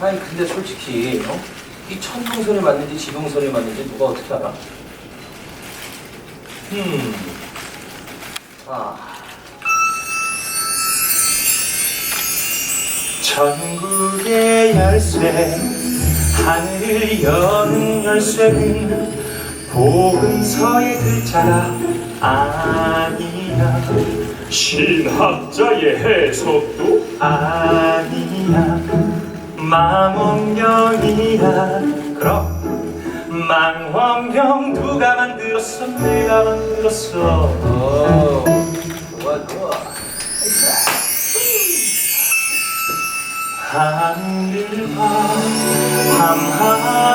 아니 근데 솔직히 어? 이 천둥선이 맞는지 지동선이 맞는지 누가 어떻게 알아? 음. 아. 천국의 열쇠 하늘을 여는 열쇠는 복음서의 글자가 아니 야 신학자의 해석도 아니야 망원경이야 그럼 망원경 누가 만들었어 내가 만들었어 어. 좋아 좋아. 하늘을 봐 밤하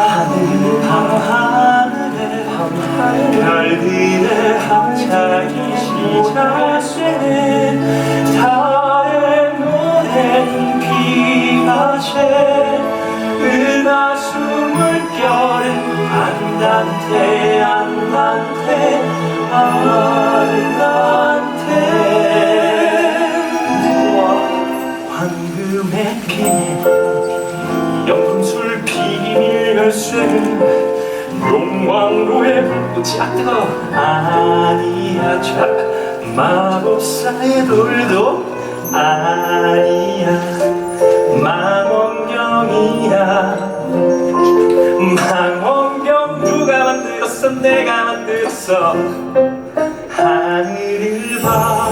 봐 밤하늘에 별들의 합창이 시작되네 달의 노래는 비가 새 은하수 물결은 안단테 안단테 안단테 열쇠는 용왕로의 아 뜨거 아니야 자. 마법사의 돌도 아니야. 망원경이야. 망원경 누가 만들었어? 내가 만들었어. 하늘을 봐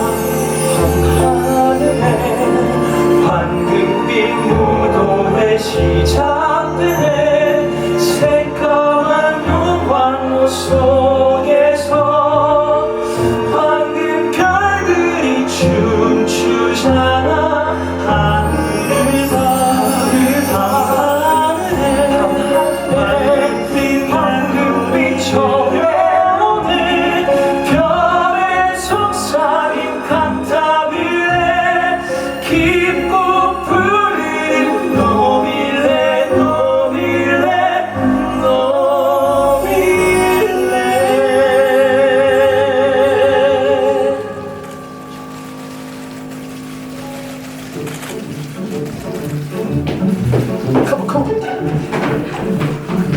컴, 컴.